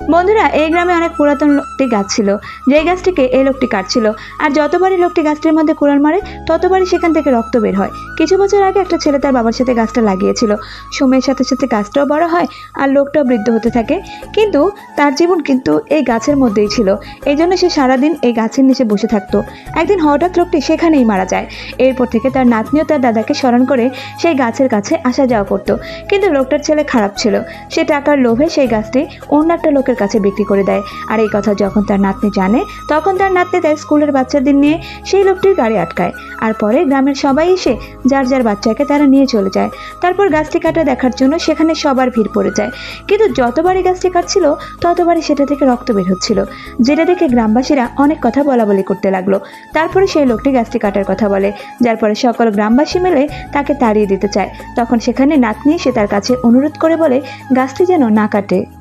বন্ধুরা, এই গ্রামে অনেক পুরাতন একটি গাছ ছিল। যেই গাছটিকে এই লোকটি কাটছিল। আর যতবারই লোকটি গাছটির মধ্যে কুড়াল মারে, ততবারই সেখান থেকে রক্ত বের হয়। কিছু বছর আগে একটা ছেলে তার বাবার সাথে গাছটা লাগিয়েছিল। সময়ের সাথে সাথে গাছটাও বড় হয় আর লোকটাও বৃদ্ধ হতে থাকে। কিন্তু তার জীবন কিন্তু এই গাছের মধ্যেই ছিল। এই জন্য সে সারাদিন এই গাছের নিচে বসে থাকতো। একদিন হঠাৎ লোকটি সেখানেই মারা যায়। এরপর থেকে তার নাতনিও তার দাদাকে স্মরণ করে সেই গাছের কাছে আসা যাওয়া করতো। কিন্তু লোকটার ছেলে খারাপ ছিল। সে টাকার লোভে সেই গাছটি অন্য একটা লোকের কাছে বিক্রি করে দেয়। আর এই কথা যখন তার নাতনি জানে, তখন তার নাতনি তার স্কুলের বাচ্চাদের নিয়ে সেই লোকটির গাড়ি আটকায়। আর পরে গ্রামের সবাই এসে যার যার বাচ্চাকে তারা নিয়ে চলে যায়। তারপর গাছটি কাটা দেখার জন্য সেখানে সবার ভিড় পড়ে যায়। কিন্তু যতবারই গাছটি কাটছিল, ততবারই সেটা থেকে রক্ত বের হচ্ছিল। যেটা দেখে গ্রামবাসীরা অনেক কথা বলা বলি করতে লাগল। তারপরে সেই লোকটি গাছটি কাটার কথা বলে, যার পরে সকল গ্রামবাসী মিলে তাকে তাড়িয়ে দিতে চায়। তখন সেখানে নাতনি সে তার কাছে অনুরোধ করে বলে, গাছটি যেন না কাটে।